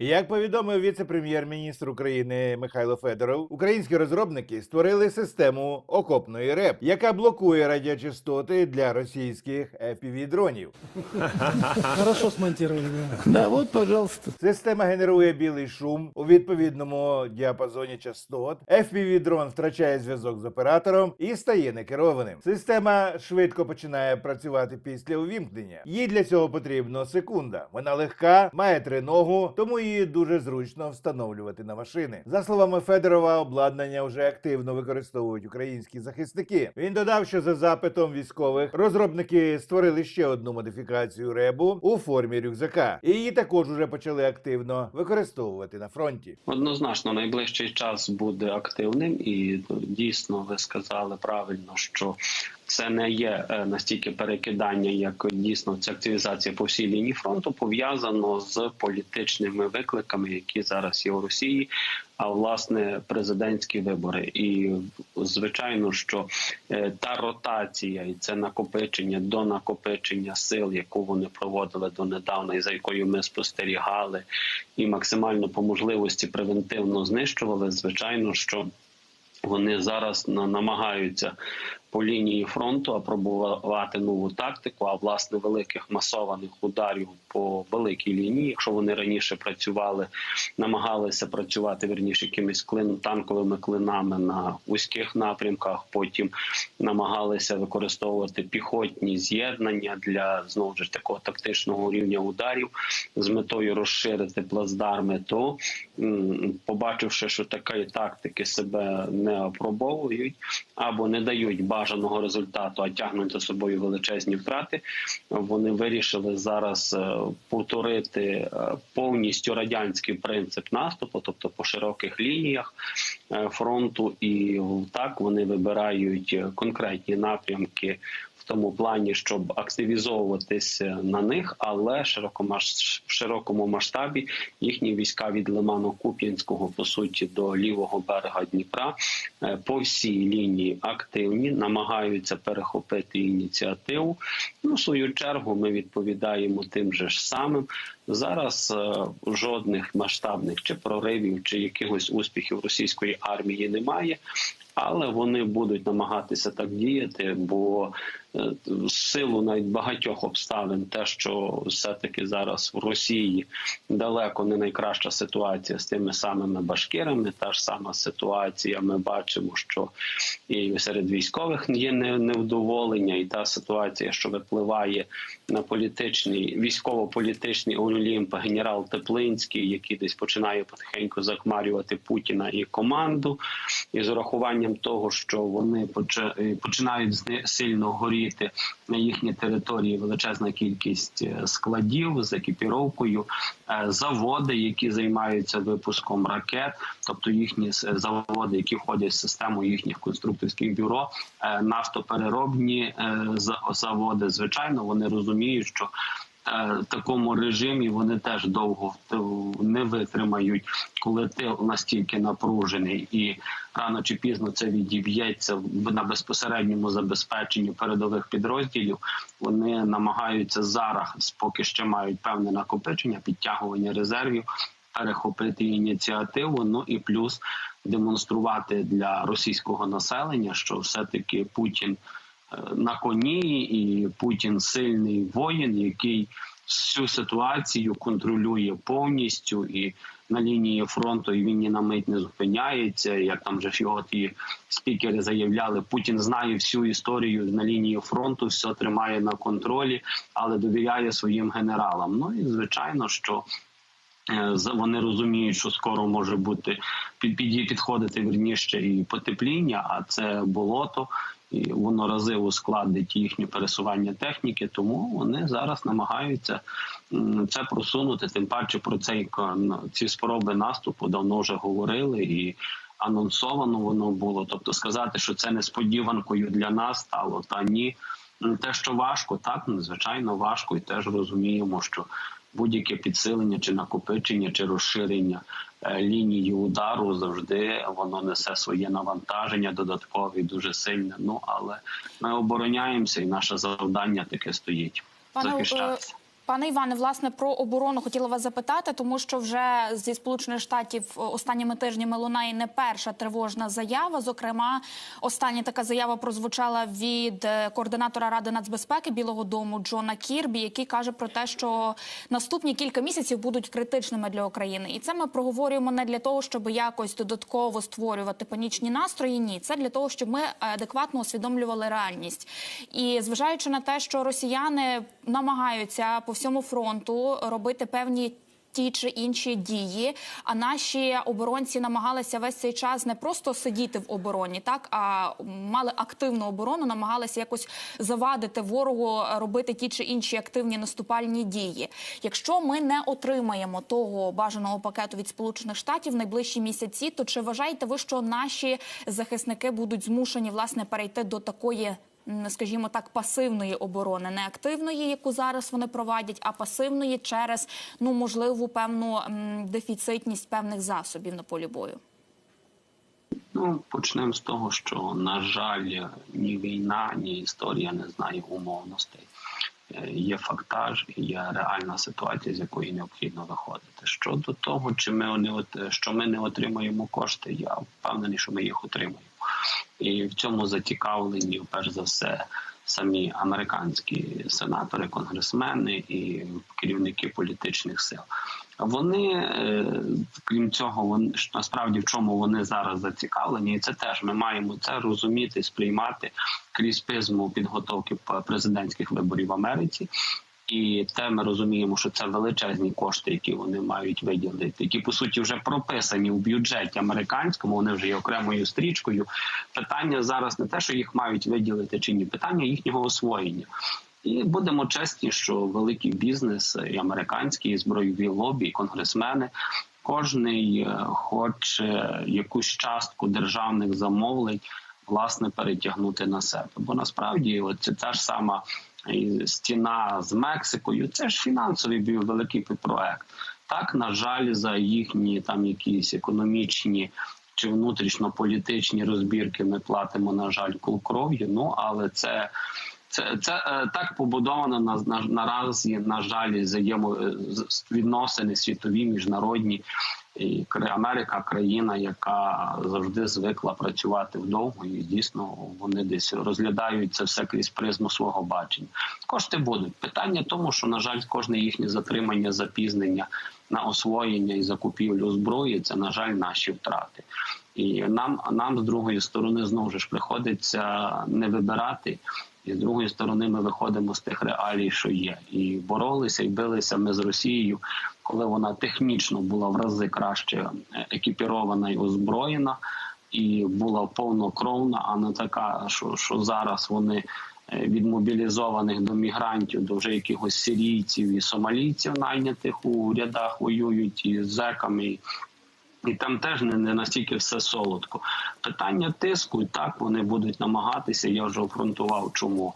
Як повідомив віце-прем'єр-міністр України Михайло Федоров, українські розробники створили систему окопної РЕП, яка блокує радіочастоти для російських fpv дронів. Хорошо смонтировали, да. Вот, пожалуйста. Система генерує білий шум у відповідному діапазоні частот. fpv дрон втрачає зв'язок з оператором і стає некерованим. Система швидко починає працювати після увімкнення. Їй для цього потрібно секунда. Вона легка, має триногу, тому її дуже зручно встановлювати на машини. За словами Федорова, обладнання вже активно використовують українські захисники. Він додав, що за запитом військових розробники створили ще одну модифікацію ребу у формі рюкзака, і її також уже почали активно використовувати на фронті. Однозначно, найближчий час буде активним, і дійсно ви сказали правильно, що це не є е, настільки перекидання, як дійсно ця активізація по всій лінії фронту пов'язано з політичними викликами, які зараз є у Росії. А власне президентські вибори, і звичайно, що е, та ротація і це накопичення до накопичення сил, яку вони проводили донедавна, і за якою ми спостерігали, і максимально по можливості превентивно знищували. Звичайно, що вони зараз намагаються по лінії фронту апробувати нову тактику, а власне великих масованих ударів по великій лінії. Якщо вони раніше працювали, намагалися працювати верніше якимись клин танковими клинами на вузьких напрямках. Потім намагалися використовувати піхотні з'єднання для знову ж такого тактичного рівня ударів з метою розширити плацдарми. То побачивши, що такої тактики себе не опробовують або не дають бажаного результату, а тягнуть за собою величезні втрати. Вони вирішили зараз е, повторити е, повністю радянський принцип наступу, тобто по широких лініях фронту, і так вони вибирають е, конкретні напрямки. В тому плані, щоб активізовуватися на них, але в широкому масштабі їхні війська від Лиману Куп'янського по суті до лівого берега Дніпра е, по всій лінії активні, намагаються перехопити ініціативу. Ну, в свою чергу, ми відповідаємо тим же ж самим. Зараз е, жодних масштабних чи проривів, чи якихось успіхів російської армії немає. Але вони будуть намагатися так діяти, бо е, в силу навіть багатьох обставин, те, що все-таки зараз в Росії далеко не найкраща ситуація з тими самими башкирами. Та ж сама ситуація. Ми бачимо, що і серед військових є невдоволення, і та ситуація, що випливає на політичний військово-політичний олімп генерал Теплинський, який десь починає потихеньку закмарювати Путіна і команду, і з урахуванням того, що вони е, починають сильно горіти на їхній території величезна кількість е, складів з екіпіровкою, е, заводи, які займаються випуском ракет, тобто їхні заводи, які входять в систему їхніх конструкторських бюро, нафтопереробні заводи. Звичайно, вони розуміють, що такому режимі вони теж довго не витримають, коли ти настільки напружений, і рано чи пізно це відіб'ється на безпосередньому забезпеченні передових підрозділів. Вони намагаються зараз, поки ще мають певне накопичення, підтягування резервів, перехопити ініціативу. Ну і плюс демонструвати для російського населення, що все таки Путін е, на коні, і Путін сильний воїн, який всю ситуацію контролює повністю і на лінії фронту і він ні на мить не зупиняється. Як там же його ті спікери заявляли, Путін знає всю історію на лінії фронту, все тримає на контролі, але довіряє своїм генералам. Ну і звичайно, що Е, Вони розуміють, що скоро може бути під, під підходити вірніше і потепління, а це болото, і воно рази ускладить їхнє пересування техніки. Тому вони зараз намагаються це просунути. Тим паче про цей ці спроби наступу давно вже говорили і. Анонсовано воно було, тобто сказати, що це несподіванкою для нас стало та ні. Те, що важко, так надзвичайно важко, і теж розуміємо, що будь-яке підсилення чи накопичення, чи розширення е, лінії удару завжди воно несе своє навантаження, додаткове і дуже сильне. Ну але ми обороняємося, і наше завдання таке стоїть Пане, е, захищатися. Пане Іване, власне, про оборону хотіла вас запитати, тому що вже зі сполучених штатів останніми тижнями лунає не перша тривожна заява. Зокрема, остання така заява прозвучала від е, координатора ради нацбезпеки Білого Дому Джона Кірбі, який каже про те, що наступні кілька місяців будуть критичними для України, і це ми проговорюємо не для того, щоб якось додатково створювати панічні настрої. Ні, це для того, щоб ми адекватно усвідомлювали реальність. І зважаючи на те, що росіяни намагаються по всьому фронту робити певні. Ті чи інші дії, а наші оборонці намагалися весь цей час не просто сидіти в обороні, так а мали активну оборону, намагалися якось завадити ворогу робити ті чи інші активні наступальні дії. Якщо ми не отримаємо того бажаного пакету від Сполучених Штатів в найближчі місяці, то чи вважаєте ви, що наші захисники будуть змушені власне перейти до такої? Скажімо так, пасивної оборони, не активної, яку зараз вони проводять, а пасивної через ну можливу певну дефіцитність певних засобів на полі бою. Ну, почнемо з того, що на жаль, ні війна, ні історія не знає умовностей. Е, Є фактаж, є реальна ситуація, з якої необхідно виходити. Щодо того, чи ми не що ми не отримаємо кошти, я впевнений, що ми їх отримаємо. І в цьому зацікавлені, перш за все, самі американські сенатори, конгресмени і керівники політичних сил. Вони, е, крім цього, вони насправді в чому вони зараз зацікавлені, і це теж ми маємо це розуміти, сприймати крізь призму підготовки президентських виборів в Америці. І те ми розуміємо, що це величезні кошти, які вони мають виділити, які по суті вже прописані в бюджеті американському. Вони вже є окремою стрічкою. Питання зараз не те, що їх мають виділити чи ні, питання їхнього освоєння. І будемо чесні, що великий бізнес і американський і збройові лобі, і конгресмени. Кожний е, хоче якусь частку державних замовлень власне перетягнути на себе. Бо насправді, от та ж сама стіна з Мексикою, це ж фінансовий бі- великий проект. Так, на жаль, за їхні там якісь економічні чи внутрішньополітичні розбірки ми платимо, на жаль, кул кров'ю. Ну але це. Це це е, так побудовано на, на наразі, на жаль, взаємо е, світові, міжнародні. І Америка країна, яка завжди звикла працювати вдовго, і дійсно вони десь розглядають це все крізь призму свого бачення. Кошти будуть питання тому, що на жаль, кожне їхнє затримання, запізнення на освоєння і закупівлю зброї це на жаль наші втрати. І нам, нам з другої сторони знову ж приходиться не вибирати. І з другої сторони, ми виходимо з тих реалій, що є, і боролися і билися ми з Росією, коли вона технічно була в рази краще е, екіпірована і озброєна, і була повнокровна, а не така, що, що зараз вони е, від мобілізованих до мігрантів, до вже якихось сирійців і сомалійців, найнятих у рядах воюють і з зеками. і там теж не, не настільки все солодко. Питання тиску, і так вони будуть намагатися. Я вже обґрунтував, чому